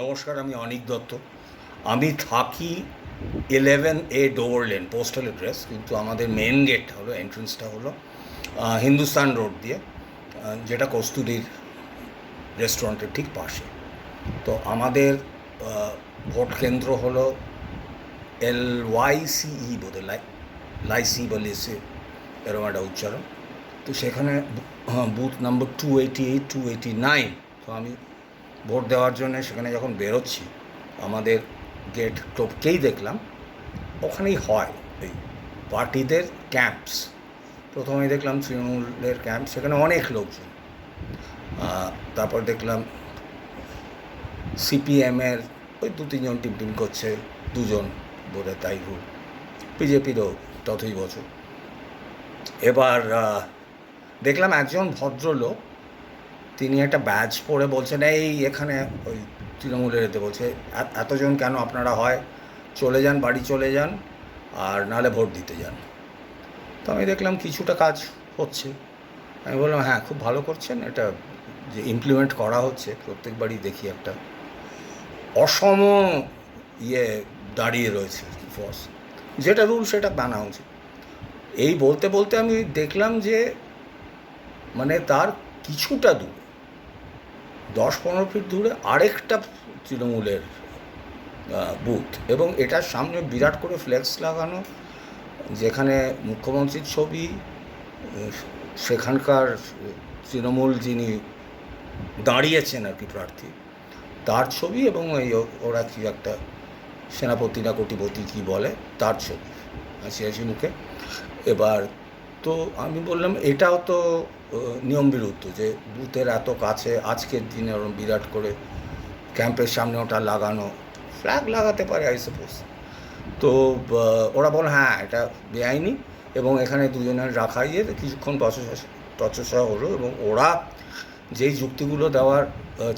নমস্কার, আমি অনিক দত্ত। আমি থাকি eleven A door lane postal address কিন্তু আমাদের মেন গেটটা হলো এন্ট্রেন্সটা হলো হিন্দুস্তান রোড দিয়ে যেটা কস্তুরীর রেস্টুরেন্টের ঠিক পাশে। তো আমাদের ভোট কেন্দ্র হলো এল ওয়াই সিই বোধ লাই, লাইসি বা লেসে এরকম একটা উচ্চারণ। তো সেখানে booth number two eighty eight two eighty nine তো আমি ভোট দেওয়ার জন্য সেখানে যখন বেরোচ্ছি, আমাদের গেট টোপকেই দেখলাম, ওখানেই হয় এই পার্টিদের ক্যাম্পস প্রথমেই দেখলাম তৃণমূলের ক্যাম্প সেখানে অনেক লোকজন। তারপর দেখলাম সিপিএমের ওই দু তিনজন টিম টিম করছে, দুজন বোধহয় তাই রুল বিজেপিরও ততই বছর। এবার দেখলাম একজন ভদ্রলোক তিনি একটা ব্যাচ পরে বলছেন, এই এখানে ওই তৃণমূলের এতে বলছে এতজন কেন আপনারা হয়? চলে যান, বাড়ি চলে যান, আর নাহলে ভোট দিতে যান। তো আমি দেখলাম কিছুটা কাজ হচ্ছে। আমি বললাম হ্যাঁ খুব ভালো করছেন, এটা যে ইমপ্লিমেন্ট করা হচ্ছে প্রত্যেকবারই দেখি একটা। অসম ইয়ে দাঁড়িয়ে রয়েছে ফোর্স যেটা রুল সেটা বানা উচিত। এই বলতে বলতে আমি দেখলাম যে মানে তার কিছুটা দূর। দশ পনেরো ফিট দূরে আরেকটা তৃণমূলের বুথ এবং এটার সামনে বিরাট করে ফ্লেক্স লাগানো, যেখানে মুখ্যমন্ত্রীর ছবি সেখানকার তৃণমূল যিনি দাঁড়িয়েছেন আর কি প্রার্থী, তার ছবি এবং এই ওরা কি একটা সেনাপতি না কোটিপতি কি বলে, তার ছবি। হাসি হাসি মুখে। এবার তো আমি বললাম, এটাও তো নিয়ম বিরুদ্ধ যে বুথের এত কাছে, আজকের দিনে ওরম বিরাট করে ক্যাম্পের সামনে ওটা লাগানো ফ্ল্যাগ লাগাতে পারে আই সাপোজ তো ওরা বলে হ্যাঁ এটা বেআইনি এবং এখানে দুজনের রাখা ইয়ে কিছুক্ষণ তচসা হলো এবং ওরা যেই যুক্তিগুলো দেওয়ার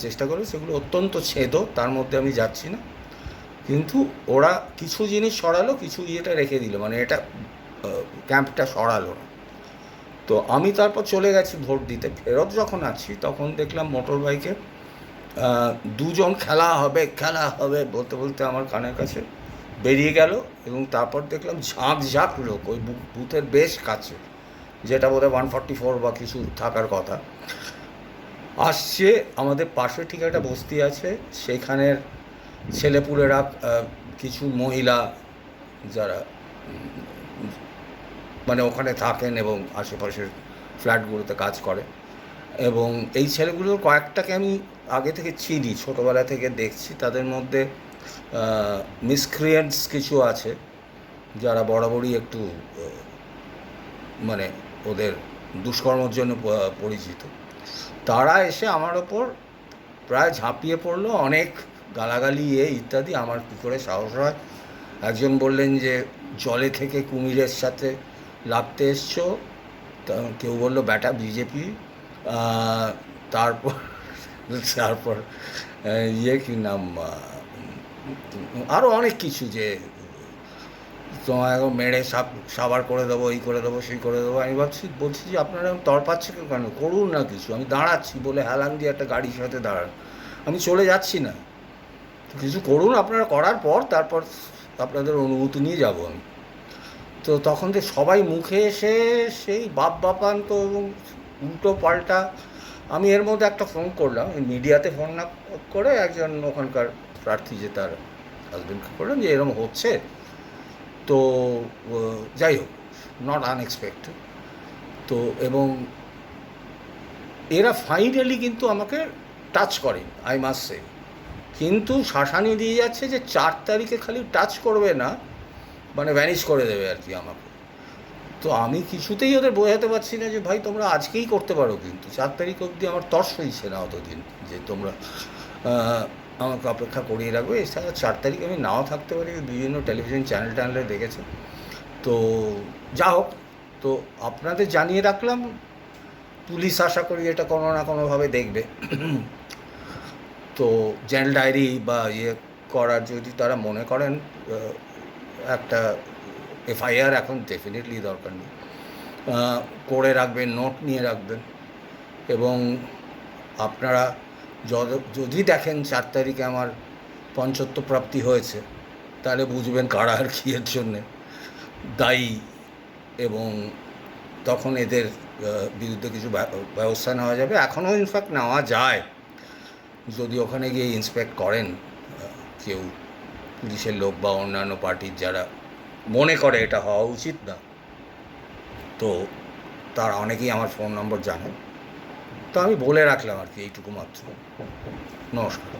চেষ্টা করে সেগুলো অত্যন্ত ছেদ, তার মধ্যে আমি যাচ্ছি না। কিন্তু ওরা কিছু জিনিস সরালো, কিছু ইয়েটা রেখে দিল মানে এটা ক্যাম্পটা সরালো না। তো আমি তারপর চলে গেছি ভোট দিতে। ফেরত যখন আছি, তখন দেখলাম মোটর বাইকে দুজন খেলা হবে খেলা হবে বলতে বলতে আমার কানের কাছে বেরিয়ে গেল এবং তারপর দেখলাম ঝাঁক ঝাঁক লোক ওই বুথের বেশ কাছে, যেটা বোধহয় ওয়ান ফর্টি ফোর বা কিছু থাকার কথা। আসছে, আমাদের পাশে ঠিক একটা বস্তি আছে, সেখানের ছেলেপুলেরা কিছু মহিলা যারা মানে ওখানে থাকেন এবং আশেপাশের ফ্ল্যাটগুলোতে কাজ করে। এবং এই ছেলেগুলোর কয়েকটাকে আমি আগে থেকে চিনি, ছোটোবেলা থেকে দেখছি। তাদের মধ্যে মিসক্রিয়েন্টস কিছু আছে, যারা বরাবরই একটু মানে ওদের দুষ্কর্মের জন্য পরিচিত। তারা এসে আমার ওপর প্রায় ঝাঁপিয়ে পড়ল, অনেক গালাগালি, এ ইত্যাদি। আমার কী করে সাহস হয়? একজন বললেন যে, জলে থেকে কুমিরের সাথে লাগতে এসছো। কেউ বলল, ব্যাটা, বিজেপি তারপর তারপর ইয়ে কি নাম আরও অনেক কিছু যে, তোমায় এখন মেরে সাপ, সাবার করে দেবো এই করে দেবো, সেই করে দেবো। আমি ভাবছি, বলছি যে, আপনারা তরপাচ্ছে কেন? করুন না কিছু। আমি দাঁড়াচ্ছি বলে হেলান দিয়ে একটা গাড়ির সাথে দাঁড়ান। আমি চলে যাচ্ছি না। কিছু করুন, আপনারা করার পর, তারপর আপনাদের অনুভূতি নিয়ে যাব আমি। তো তখন তো সবাই মুখে এসে সেই বাপ বাপান্ত এবং উল্টো পাল্টা, আমি এর মধ্যে একটা ফোন করলাম। মিডিয়াতে ফোন না করে একজন ওখানকার প্রার্থী যে তার হাজবেন্ডকে করলাম যে এরকম হচ্ছে। তো যাই হোক নট আনএক্সপেক্টেড তো এবং এরা ফাইনালি কিন্তু আমাকে টাচ করে আই মাস কিন্তু শাসানি দিয়ে যাচ্ছে যে চার তারিখে খালি টাচ করবে না। মানে ভ্যানিশ করে দেবে আর কি আমাকে। তো আমি কিছুতেই ওদের বোঝাতে পারছি না যে, ভাই, তোমরা আজকেই করতে পারো কিন্তু। চার তারিখ অবধি আমার তর্স হয়েছে না অতদিন যে, তোমরা আমাকে অপেক্ষা করিয়ে রাখবে। এছাড়া চার তারিখ আমি নাও থাকতে পারি, বিভিন্ন টেলিভিশন চ্যানেল ট্যানেলে দেখেছে। তো যা হোক, তো আপনাদের জানিয়ে রাখলাম। পুলিশ আশা করি এটা কোনো না কোনোভাবে দেখবে। তো জেনারেল ডায়েরি বা ইয়ে করার যদি তারা মনে করেন একটা এফআইআর এখন ডেফিনেটলি দরকার নেই। করে রাখবেন নোট নিয়ে রাখবেন এবং আপনারা যদ- দেখেন চার তারিখে আমার পঞ্চত্ব প্রাপ্তি হয়েছে, তাহলে বুঝবেন কারা আর কি এর জন্যে দায়ী এবং তখন এদের বিরুদ্ধে কিছু ব্য- ব্যবস্থা নেওয়া যাবে। এখনও ইনফ্যাক্ট নেওয়া যায়। যদি ওখানে গিয়ে ইন্সপেক্ট করেন কেউ পুলিশের লোক বা অন্যান্য পার্টির যারা মনে করে এটা হওয়া উচিত না, তো তার অনেকেই আমার ফোন নম্বর জানে তো আমি বলে রাখলাম আর কি এইটুকু মাত্র। নমস্কার।